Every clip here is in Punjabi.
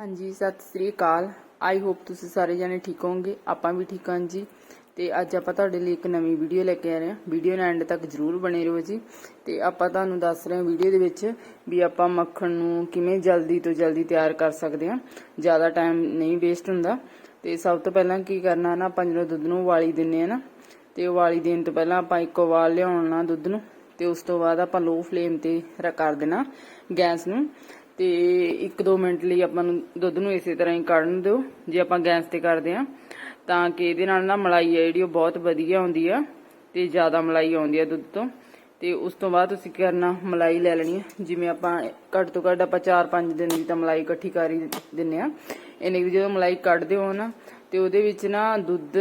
ਹਾਂਜੀ, ਸਤਿ ਸ੍ਰੀ ਅਕਾਲ। ਆਈ ਹੋਪ ਤੁਸੀਂ ਸਾਰੇ ਜਣੇ ਠੀਕ ਹੋਵੋਗੇ। ਆਪਾਂ ਵੀ ਠੀਕ ਹਾਂ ਜੀ। ਤੇ ਅੱਜ ਆਪਾਂ ਤੁਹਾਡੇ ਲਈ ਇੱਕ ਨਵੀਂ ਵੀਡੀਓ ਲੈ ਕੇ ਆ ਰਹੇ ਹਾਂ। ਵੀਡੀਓ ਨੂੰ ਐਂਡ ਤੱਕ ਜਰੂਰ ਬਣੇ ਰਹੋ ਜੀ। ਤੇ ਆਪਾਂ ਤੁਹਾਨੂੰ ਦੱਸ ਰਹੇ ਹਾਂ ਵੀਡੀਓ ਦੇ ਵਿੱਚ ਵੀ ਆਪਾਂ ਮੱਖਣ ਨੂੰ ਕਿਵੇਂ ਜਲਦੀ ਤੋਂ ਜਲਦੀ ਤਿਆਰ ਕਰ ਸਕਦੇ ਹਾਂ। ਜ਼ਿਆਦਾ ਟਾਈਮ ਨਹੀਂ ਵੇਸਟ ਹੁੰਦਾ। ਤੇ ਸਭ ਤੋਂ ਪਹਿਲਾਂ ਕੀ ਕਰਨਾ ਨਾ, ਆਪਾਂ ਜਦੋਂ ਦੁੱਧ ਨੂੰ ਉਬਾਲੀ ਦਿੰਨੇ ਆ ਨਾ, ਤੇ ਉਬਾਲੀ ਦੇਣ ਤੋਂ ਪਹਿਲਾਂ ਆਪਾਂ ਇੱਕ ਉਬਾਲ ਲਿਆਉਣਾ ਦੁੱਧ ਨੂੰ, ਤੇ ਉਸ ਤੋਂ ਬਾਅਦ ਆਪਾਂ ਲੋ ਫਲੇਮ ਤੇ ਕਰ ਦੇਣਾ ਗੈਸ ਨੂੰ। ਤੇ 1-2 ਮਿੰਟ ਲਈ ਆਪਾਂ ਨੂੰ ਦੁੱਧ ਨੂੰ ਇਸੇ ਤਰ੍ਹਾਂ ਹੀ ਕੱਢਣ ਦਿਓ, ਜੇ ਆਪਾਂ ਗੈਸ ਤੇ ਕਰਦੇ ਆ ਤਾਂ ਕਿ ਇਹਦੇ ਨਾਲ ਨਾ ਮਲਾਈ ਆ ਜਿਹੜੀ ਉਹ ਬਹੁਤ ਵਧੀਆ ਆਉਂਦੀ ਆ ਤੇ ਜ਼ਿਆਦਾ ਮਲਾਈ ਆਉਂਦੀ ਆ ਦੁੱਧ ਤੋਂ। ਤੇ ਉਸ ਤੋਂ ਬਾਅਦ ਤੁਸੀਂ ਕੀ ਕਰਨਾ, ਮਲਾਈ ਲੈ ਲੈਣੀ ਹੈ ਜਿਵੇਂ ਆਪਾਂ ਘੱਟ ਤੋਂ ਘੱਟ ਆਪਾਂ 4-5 ਦਿਨ ਦੀ ਤਾਂ ਮਲਾਈ ਇਕੱਠੀ ਕਰ ਹੀ ਦਿੰਨੇ ਆ ਇਹਨੇ ਜਦੋਂ ਮਲਾਈ ਕੱਢਦੇ ਹੋ ਨਾ, ਤੇ ਉਹਦੇ ਵਿੱਚ ਨਾ ਦੁੱਧ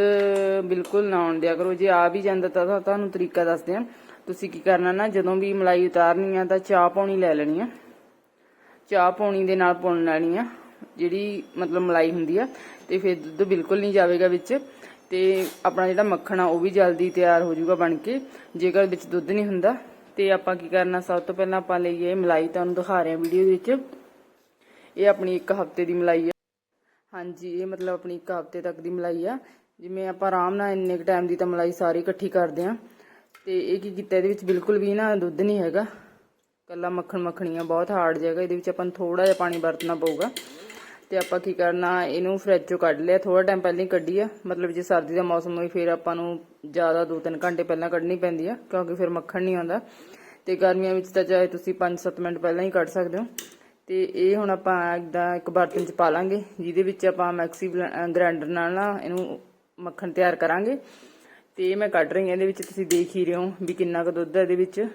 ਬਿਲਕੁਲ ਨਾ ਆਉਣ ਦਿਆ ਕਰੋ। ਜੇ ਆ ਵੀ ਜਾਂਦਾ ਤਾਂ ਤਾਂ ਤੁਹਾਨੂੰ ਤਰੀਕਾ ਦੱਸਦੇ ਆ ਤੁਸੀਂ ਕੀ ਕਰਨਾ ਨਾ, ਜਦੋਂ ਵੀ ਮਲਾਈ ਉਤਾਰਨੀ ਆ ਤਾਂ ਚਾਹ ਪਾਉਣੀ ਲੈ ਲੈਣੀ ਆ। ਚਾਹ ਪਾਉਣੀ ਦੇ ਨਾਲ ਪੁਣ ਲੈਣੀ ਆ, ਜਿਹੜੀ ਮਤਲਬ ਮਲਾਈ ਹੁੰਦੀ ਆ, ਤੇ ਫਿਰ ਦੁੱਧ ਬਿਲਕੁਲ ਨਹੀਂ ਜਾਵੇਗਾ ਵਿੱਚ, ਤੇ ਆਪਣਾ ਜਿਹੜਾ ਮੱਖਣ ਆ, ਉਹ ਵੀ ਜਲਦੀ ਤਿਆਰ ਹੋ ਜਾਊਗਾ ਬਣ ਕੇ, ਜੇਕਰ ਵਿੱਚ ਦੁੱਧ ਨਹੀਂ ਹੁੰਦਾ, ਤੇ ਆਪਾਂ ਕੀ ਕਰਨਾ, ਸਭ ਤੋਂ ਪਹਿਲਾਂ ਆਪਾਂ ਲਈਏ ਮਲਾਈ, ਤੁਹਾਨੂੰ ਦਿਖਾ ਰਹੇ ਹਾਂ ਵੀਡੀਓ ਵਿੱਚ, ਇਹ ਆਪਣੀ ਇੱਕ ਹਫ਼ਤੇ ਦੀ ਮਲਾਈ ਆ। ਹਾਂਜੀ, ਇਹ ਮਤਲਬ ਆਪਣੀ ਇੱਕ ਹਫ਼ਤੇ ਤੱਕ ਦੀ ਮਲਾਈ ਆ, ਜਿਵੇਂ ਆਪਾਂ ਆਰਾਮ ਨਾਲ ਇੰਨੇ ਕ ਟਾਈਮ ਦੀ ਤਾਂ ਮਲਾਈ ਸਾਰੀ ਇਕੱਠੀ ਕਰਦੇ ਆ ਤੇ ਇਹ ਕੀ ਕੀਤਾ, ਇਹਦੇ ਵਿੱਚ ਬਿਲਕੁਲ ਵੀ ਨਾ ਦੁੱਧ ਨਹੀਂ ਹੈਗਾ। ਕੱਲਾ ਮੱਖਣ ਮੱਖਣੀਆਂ ਬਹੁਤ ਹਾਰਡ ਜਗ੍ਹਾ ਇਹਦੇ ਵਿੱਚ ਆਪਾਂ ਨੂੰ ਥੋੜਾ ਜਿਹਾ ਪਾਣੀ ਵਰਤਣਾ ਪਊਗਾ। ਤੇ ਆਪਾਂ ਕੀ ਕਰਨਾ, ਇਹਨੂੰ ਫ੍ਰਿਜ ਚੋਂ ਕੱਢ ਲਿਆ ਥੋੜਾ ਟਾਈਮ ਪਹਿਲਾਂ ਹੀ ਕੱਢੀ ਆ, ਮਤਲਬ ਜੇ ਸਰਦੀ ਦਾ ਮੌਸਮ ਹੋਈ ਫਿਰ ਆਪਾਂ ਨੂੰ ਜ਼ਿਆਦਾ 2-3 ਘੰਟੇ ਪਹਿਲਾਂ ਕੱਢਣੀ ਪੈਂਦੀ ਆ, ਕਿਉਂਕਿ ਫਿਰ ਮੱਖਣ ਨਹੀਂ ਆਉਂਦਾ। ਤੇ ਗਰਮੀਆਂ ਵਿੱਚ ਤਾਂ ਚਾਹੇ ਤੁਸੀਂ 5-7 ਮਿੰਟ ਪਹਿਲਾਂ ਹੀ ਕੱਢ ਸਕਦੇ ਹੋ। ਤੇ ਇਹ ਹੁਣ ਆਪਾਂ ਇਦਾਂ ਇੱਕ ਬਰਤਨ 'ਚ ਪਾ ਲਾਂਗੇ, ਜਿਹਦੇ ਵਿੱਚ ਆਪਾਂ ਮੈਕਸੀ ਗ੍ਰਾਈਂਡਰ ਨਾਲ ਨਾ ਇਹਨੂੰ ਮੱਖਣ ਤਿਆਰ ਕਰਾਂਗੇ। ਤੇ ਇਹ ਮੈਂ ਕੱਢ ਰਹੀ ਹਾਂ, ਇਹਦੇ ਵਿੱਚ ਤੁਸੀਂ ਦੇਖ ਹੀ ਰਹੇ ਹੋ ਵੀ ਕਿੰਨਾ ਕੁ ਦੁੱਧ ਹੈ ਇਹਦੇ ਵਿੱਚ।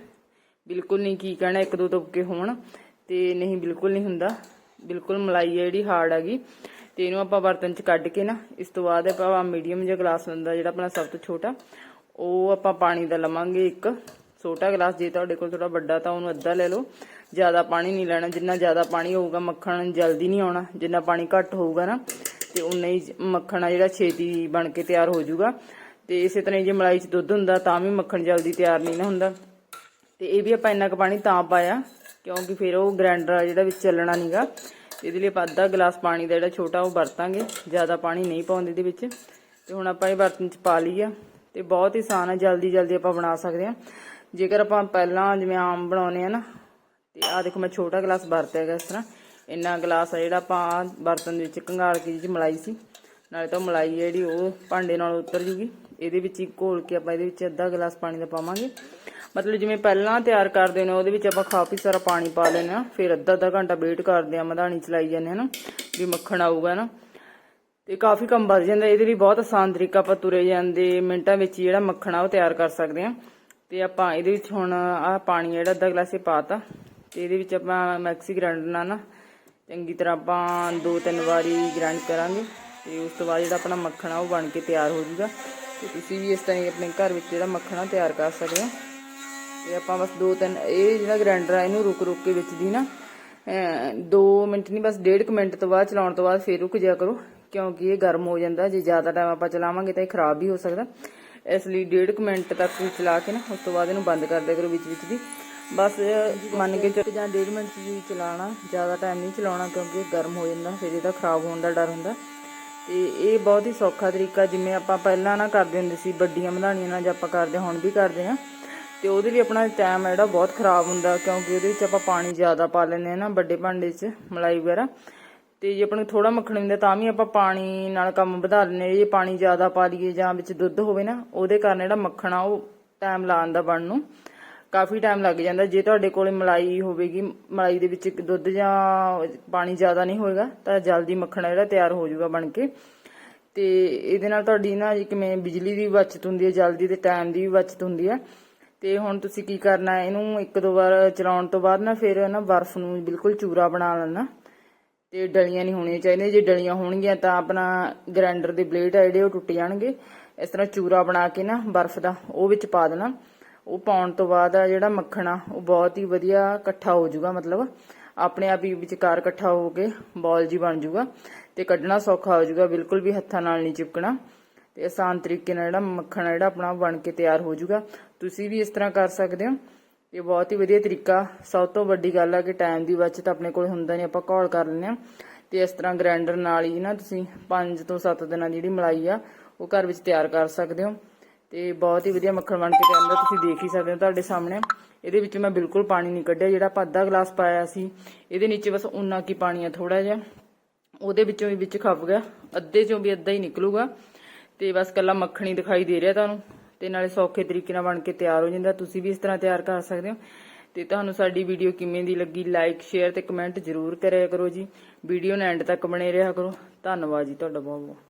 ਬਿਲਕੁਲ ਨਹੀਂ, ਕੀ ਕਹਿਣਾ, ਇੱਕ ਦੋ ਤੁਪਕੇ ਹੋਣ ਤੇ ਨਹੀਂ, ਬਿਲਕੁਲ ਨਹੀਂ ਹੁੰਦਾ। ਬਿਲਕੁਲ ਮਲਾਈ ਹੈ ਜਿਹੜੀ, ਹਾਰਡ ਹੈਗੀ ਤੇ ਇਹਨੂੰ ਆਪਾਂ ਬਰਤਨ 'ਚ ਕੱਢ ਕੇ ਨਾ, ਇਸ ਤੋਂ ਬਾਅਦ ਆਪਾਂ ਮੀਡੀਅਮ ਜਿਹਾ ਗਲਾਸ ਹੁੰਦਾ, ਜਿਹੜਾ ਆਪਣਾ ਸਭ ਤੋਂ ਛੋਟਾ, ਉਹ ਆਪਾਂ ਪਾਣੀ ਦਾ ਲਵਾਂਗੇ ਇੱਕ। ਛੋਟਾ ਗਲਾਸ ਜੇ ਤੁਹਾਡੇ ਕੋਲ ਥੋੜਾ ਵੱਡਾ ਤਾਂ ਉਹਨੂੰ ਅੱਧਾ ਲੈ ਲਓ। ਜ਼ਿਆਦਾ ਪਾਣੀ ਨਹੀਂ ਲੈਣਾ, ਜਿੰਨਾ ਜ਼ਿਆਦਾ ਪਾਣੀ ਹੋਊਗਾ, ਮੱਖਣ ਜਲਦੀ ਨਹੀਂ ਆਉਣਾ, ਜਿੰਨਾ ਪਾਣੀ ਘੱਟ ਹੋਊਗਾ ਨਾ, ਤੇ ਉਨਾ ਹੀ ਮੱਖਣ ਆ ਜਿਹੜਾ ਛੇਤੀ ਬਣ ਕੇ ਤਿਆਰ ਹੋ ਜਾਊਗਾ। ਤੇ ਇਸੇ ਤਰ੍ਹਾਂ ਹੀ ਜੇ ਮਲਾਈ 'ਚ ਦੁੱਧ ਹੁੰਦਾ, ਤਾਂ ਵੀ ਮੱਖਣ ਜਲਦੀ ਤਿਆਰ ਨਹੀਂ ਨਾ ਹੁੰਦਾ। ਤੇ ਇਹ ਵੀ ਆਪਾਂ ਇੰਨਾ ਕੁ ਪਾਣੀ ਤਾਂ ਪਾਇਆ, ਕਿਉਂਕਿ ਫਿਰ ਉਹ ਗ੍ਰਾਈਂਡਰ ਜਿਹੜਾ ਵਿੱਚ ਚੱਲਣਾ ਨਹੀਂਗਾ ਇਹਦੇ ਲਈ ਆਪਾਂ ਅੱਧਾ ਗਲਾਸ ਪਾਣੀ ਦਾ ਜਿਹੜਾ ਛੋਟਾ ਉਹ ਵਰਤਾਂਗੇ, ਜ਼ਿਆਦਾ ਪਾਣੀ ਨਹੀਂ ਪਾਉਂਦੇ ਇਹਦੇ ਵਿੱਚ। ਤੇ ਹੁਣ ਆਪਾਂ ਇਹ ਬਰਤਨ 'ਚ ਪਾ ਲਈ ਆ ਤੇ ਬਹੁਤ ਹੀ ਆਸਾਨ ਹੈ ਜਲਦੀ ਜਲਦੀ ਆਪਾਂ ਬਣਾ ਸਕਦੇ ਆ। ਜੇਕਰ ਆਪਾਂ ਪਹਿਲਾਂ ਜਿਵੇਂ ਆਮ ਬਣਾਉਨੇ ਆ ਨਾ, ਤੇ ਆ ਦੇਖੋ ਮੈਂ ਛੋਟਾ ਗਲਾਸ ਵਰਤਿਆ ਹੈਗਾ ਇਸ ਤਰ੍ਹਾਂ। ਇੰਨਾ ਗਲਾਸ ਆ ਜਿਹੜਾ ਆਪਾਂ ਬਰਤਨ ਦੇ ਵਿੱਚ ਕੰਗਾਲ ਕੇ ਜਿਹੀ ਮਲਾਈ ਸੀ। ਨਾਲੇ ਤਾਂ ਉਹ ਮਲਾਈ ਜਿਹੜੀ ਉਹ ਭਾਂਡੇ ਨਾਲ ਉਤਰ ਜੂਗੀ। ਇਹਦੇ ਵਿੱਚ ਹੀ ਘੋਲ ਕੇ ਆਪਾਂ ਇਹਦੇ ਵਿੱਚ ਅੱਧਾ ਗਲਾਸ ਪਾਣੀ ਦਾ ਪਾਵਾਂਗੇ। ਮਤਲਬ ਜਿਵੇਂ ਪਹਿਲਾਂ ਤਿਆਰ ਕਰਦੇ ਨੇ, ਉਹਦੇ ਵਿੱਚ ਆਪਾਂ ਕਾਫੀ ਸਾਰਾ ਪਾਣੀ ਪਾ ਲੈਨੇ ਆ ਫਿਰ ਅੱਧਾ ਅੱਧਾ ਘੰਟਾ ਵੇਟ ਕਰਦੇ ਆ ਮਧਾਣੀ ਚਲਾਈ ਜਾਂਦੇ ਆ ਨਾ, ਵੀ ਮੱਖਣ ਆਊਗਾ ਨਾ। ਤੇ ਕਾਫੀ ਕੰਮ ਵੱਧ ਜਾਂਦਾ। ਇਹਦੇ ਲਈ ਬਹੁਤ ਆਸਾਨ ਤਰੀਕਾ ਆਪਾਂ ਤੁਰੇ ਜਾਂਦੇ ਮਿੰਟਾਂ ਵਿੱਚ ਹੀ ਜਿਹੜਾ ਮੱਖਣ ਆ, ਉਹ ਤਿਆਰ ਕਰ ਸਕਦੇ ਆ ਤੇ ਆਪਾਂ ਇਹਦੇ ਵਿੱਚ ਹੁਣ ਆਹ ਪਾਣੀ ਜਿਹੜਾ ਅੱਧਾ ਗਲਾਸੇ ਪਾਤਾ ਤੇ ਇਹਦੇ ਵਿੱਚ ਆਪਾਂ ਮੈਕਸੀ ਗ੍ਰਾਈਂਡਰ ਨਾਲ ਨਾ ਚੰਗੀ ਤਰ੍ਹਾਂ ਆਪਾਂ ਦੋ ਤਿੰਨ ਵਾਰੀ ਗ੍ਰਾਈਂਡ ਕਰਾਂਗੇ। ਤੇ ਉਸ ਤੋਂ ਬਾਅਦ ਜਿਹੜਾ ਆਪਣਾ ਮੱਖਣ ਆ ਉਹ ਬਣ ਕੇ ਤਿਆਰ ਹੋ ਜੂਗਾ। ਤੇ ਤੁਸੀਂ ਵੀ ਇਸ ਤਰ੍ਹਾਂ ਹੀ ਆਪਣੇ ਘਰ ਵਿੱਚ ਜਿਹੜਾ ਮੱਖਣ ਆ ਤਿਆਰ ਕਰ ਸਕਦੇ ਹੋ। ਤੇ ਆਪਾਂ ਬਸ ਦੋ ਤਿੰਨ, ਇਹ ਜਿਹੜਾ ਗ੍ਰਾਈਂਡਰ ਆ, ਇਹਨੂੰ ਰੁਕ ਰੁਕ ਕੇ ਵਿੱਚ ਦੀ ਨਾ 2 ਮਿੰਟ ਨਹੀਂ, ਬਸ 1.5 ਮਿੰਟ ਤੋਂ ਬਾਅਦ, ਚਲਾਉਣ ਤੋਂ ਬਾਅਦ ਫੇਰ ਰੁਕ ਜਿਆ ਕਰੋ। ਕਿਉਂਕਿ ਇਹ ਗਰਮ ਹੋ ਜਾਂਦਾ, ਜੇ ਜ਼ਿਆਦਾ ਟਾਈਮ ਆਪਾਂ ਚਲਾਵਾਂਗੇ ਤਾਂ ਇਹ ਖਰਾਬ ਵੀ ਹੋ ਸਕਦਾ। ਇਸ ਲਈ 1.5 ਮਿੰਟ ਤੱਕ ਚਲਾ ਕੇ ਨਾ, ਉਸ ਤੋਂ ਬਾਅਦ ਇਹਨੂੰ ਬੰਦ ਕਰ ਦਿਆ ਕਰੋ ਵਿੱਚ ਵਿੱਚ ਦੀ। ਬਸ ਮੰਨ ਕੇ ਚੱਲ ਜਾਂ 1.5 ਮਿੰਟ ਜੀ ਚਲਾਣਾ ਜ਼ਿਆਦਾ ਟਾਈਮ ਨਹੀਂ ਚਲਾਉਣਾ, ਕਿਉਂਕਿ ਇਹ ਗਰਮ ਹੋ ਜਾਂਦਾ, ਫਿਰ ਇਹਦਾ ਖਰਾਬ ਹੋਣ ਦਾ ਡਰ ਹੁੰਦਾ। ਤੇ ਇਹ ਬਹੁਤ ਹੀ ਸੌਖਾ ਤਰੀਕਾ ਜਿਵੇਂ ਆਪਾਂ ਪਹਿਲਾਂ ਨਾ ਕਰਦੇ ਹੁੰਦੇ ਸੀ, ਵੱਡੀਆਂ ਮਧਾਣੀਆਂ ਨਾਲ ਜੇ ਆਪਾਂ ਕਰਦੇ, ਹੁਣ ਵੀ ਕਰਦੇ ਆ ਤੇ ਉਹਦੇ ਲਈ ਆਪਣਾ ਟਾਈਮ ਜਿਹੜਾ ਬਹੁਤ ਖਰਾਬ ਹੁੰਦਾ, ਕਿਉਂਕਿ ਉਹਦੇ ਵਿੱਚ ਆਪਾਂ ਪਾਣੀ ਜ਼ਿਆਦਾ ਪਾ ਲੈਂਦੇ ਆ ਨਾ, ਵੱਡੇ ਭਾਂਡੇ 'ਚ ਮਲਾਈ ਵਗੈਰਾ। ਤੇ ਜੇ ਆਪਾਂ ਨੂੰ ਥੋੜਾ ਮੱਖਣ ਹੁੰਦਾ, ਤਾਂ ਵੀ ਆਪਾਂ ਪਾਣੀ ਨਾਲ ਕੰਮ ਵਧਾ ਲੈਂਦੇ ਹਾਂ। ਜੇ ਪਾਣੀ ਜ਼ਿਆਦਾ ਪਾ ਲਈਏ ਜਾਂ ਵਿੱਚ ਦੁੱਧ ਹੋਵੇ ਨਾ, ਉਹਦੇ ਕਾਰਨ ਜਿਹੜਾ ਮੱਖਣ ਆ, ਉਹ ਟਾਈਮ ਲਾਉਣ ਦਾ ਬਣਨ ਨੂੰ। ਕਾਫੀ ਟਾਈਮ ਲੱਗ ਜਾਂਦਾ। ਜੇ ਤੁਹਾਡੇ ਕੋਲੇ ਮਲਾਈ ਹੋਵੇਗੀ, ਮਲਾਈ ਦੇ ਵਿੱਚ ਦੁੱਧ ਜਾਂ ਪਾਣੀ ਜ਼ਿਆਦਾ ਨਹੀਂ ਹੋਏਗਾ, ਤਾਂ ਜਲਦੀ ਮੱਖਣ ਜਿਹੜਾ ਤਿਆਰ ਹੋ ਜਾਊਗਾ ਬਣ ਕੇ। ਤੇ ਇਹਦੇ ਨਾਲ ਤੁਹਾਡੀ ਨਾ ਕਿਵੇਂ ਬਿਜਲੀ ਦੀ ਬਚਤ ਹੁੰਦੀ ਹੈ, ਜਲਦੀ ਤੇ ਟਾਈਮ ਦੀ ਵੀ ਬਚਤ ਹੁੰਦੀ ਹੈ। ਤੇ ਹੁਣ ਤੁਸੀਂ ਕੀ ਕਰਨਾ ਹੈ ਇਹਨੂੰ ਇੱਕ ਦੋ ਵਾਰ ਚਲਾਉਣ ਤੋਂ ਬਾਅਦ ਨਾ ਫਿਰ ਨਾ ਬਰਫ਼ ਨੂੰ ਬਿਲਕੁਲ ਚੂਰਾ ਬਣਾ ਲੈਣਾ। ਤੇ ਡਲੀਆਂ ਨਹੀਂ ਹੋਣੀਆਂ ਚਾਹੀਦੀਆਂ। ਜੇ ਡਲੀਆਂ ਹੋਣਗੀਆਂ ਤਾਂ ਆਪਣਾ ਗ੍ਰਾਈਂਡਰ ਦੇ ਬਲੇਡ ਆ ਜਿਹੜੇ, ਉਹ ਟੁੱਟ ਜਾਣਗੇ। ਇਸ ਤਰ੍ਹਾਂ ਚੂਰਾ ਬਣਾ ਕੇ ਨਾ ਬਰਫ਼ ਦਾ ਉਹ ਵਿੱਚ ਪਾ ਦੇਣਾ। ਪਾਉਣ ਤੋਂ ਬਾਅਦ ਆ ਜਿਹੜਾ ਮੱਖਣ ਆ, ਉਹ ਬਹੁਤ ਹੀ ਵਧੀਆ ਇਕੱਠਾ ਹੋ ਜਾਊਗਾ, ਮਤਲਬ ਆਪਣੇ ਆਪ ਹੀ ਵਿਚਕਾਰ ਇਕੱਠਾ ਹੋ ਕੇ ਬੋਲ ਜੀ ਬਣ ਜਾਊਗਾ ਤੇ ਕੱਢਣਾ ਸੌਖਾ ਹੋ ਜਾਊਗਾ, ਬਿਲਕੁਲ ਵੀ ਹੱਥਾਂ ਨਾਲ ਨਹੀਂ ਚਿਪਕਣਾ ਤੇ ਆਸਾਨ ਤਰੀਕੇ ਨਾਲ ਜਿਹੜਾ ਮੱਖਣ ਆ, ਜਿਹੜਾ ਆਪਣਾ ਬਣ ਕੇ ਤਿਆਰ ਹੋ ਜਾਊਗਾ। ਤੁਸੀਂ ਵੀ ਇਸ ਤਰ੍ਹਾਂ ਕਰ ਸਕਦੇ ਹੋ ਇਹ ਬਹੁਤ ਹੀ ਵਧੀਆ ਤਰੀਕਾ। ਸਭ ਤੋਂ ਵੱਡੀ ਗੱਲ ਆ ਕਿ ਟਾਈਮ ਦੀ ਬਚਤ ਆਪਣੇ ਕੋਲ ਹੁੰਦਾ ਨਹੀਂ, ਆਪਾਂ ਘੋਲ ਕਰ ਲੈਂਦੇ ਆ ਤੇ ਇਸ ਤਰ੍ਹਾਂ ਗ੍ਰਾਈਂਡਰ ਨਾਲ ਹੀ ਨਾ ਤੁਸੀਂ 5 ਤੋਂ 7 ਦਿਨਾਂ ਦੀ ਜਿਹੜੀ ਮਲਾਈ ਆ, ਉਹ ਘਰ ਵਿੱਚ ਤਿਆਰ ਕਰ ਸਕਦੇ ਹੋ। ਤੇ ਬਹੁਤ ਹੀ ਵਧੀਆ ਮੱਖਣ ਬਣ ਕੇ ਤਿਆਰ ਹੁੰਦਾ ਤੁਸੀਂ ਦੇਖ ਹੀ ਸਕਦੇ ਹੋ ਤੁਹਾਡੇ ਸਾਹਮਣੇ। ਇਹਦੇ ਵਿੱਚ ਮੈਂ ਬਿਲਕੁਲ ਪਾਣੀ ਨਹੀਂ ਕੱਢਿਆ, ਜਿਹੜਾ ਆਪਾਂ ਅੱਧਾ ਗਲਾਸ ਪਾਇਆ ਸੀ। ਇਹਦੇ ਨੀਚੇ ਬਸ ਉਨਾ ਕੀ ਪਾਣੀ ਆ ਥੋੜਾ ਜਿਹਾ। ਉਹਦੇ ਵਿੱਚੋਂ ਵੀ ਵਿੱਚ ਖੱਪ ਗਿਆ। ਅੱਧੇ ਚੋਂ ਵੀ ਅੱਧਾ ਹੀ ਨਿਕਲੂਗਾ। ਤੇ ਬਸ ਕੱਲਾ ਹੀ ਦਿਖਾਈ ਦੇ ਰਿਹਾ ਤੁਹਾਨੂੰ। ਤੇ ਨਾਲੇ ਸੌਖੇ ਤਰੀਕੇ ਨਾਲ ਬਣ ਕੇ ਤਿਆਰ ਹੋ ਜਾਂਦਾ। ਤੁਸੀਂ ਵੀ ਇਸ ਤਰ੍ਹਾਂ ਤਿਆਰ ਕਰ ਸਕਦੇ ਹੋ। ਤੇ ਤੁਹਾਨੂੰ ਸਾਡੀ ਵੀਡੀਓ ਕਿਵੇਂ ਦੀ ਲੱਗੀ ਲਾਈਕ ਸ਼ੇਅਰ ਤੇ ਕਮੈਂਟ ਜ਼ਰੂਰ ਕਰਿਆ ਕਰੋ ਜੀ। ਵੀਡੀਓ ਨੂੰ ਐਂਡ ਤੱਕ ਬਣੇ ਰਿਹਾ ਕਰੋ। ਧੰਨਵਾਦ ਜੀ ਤੁਹਾਡਾ ਬਹੁਤ ਬਹੁਤ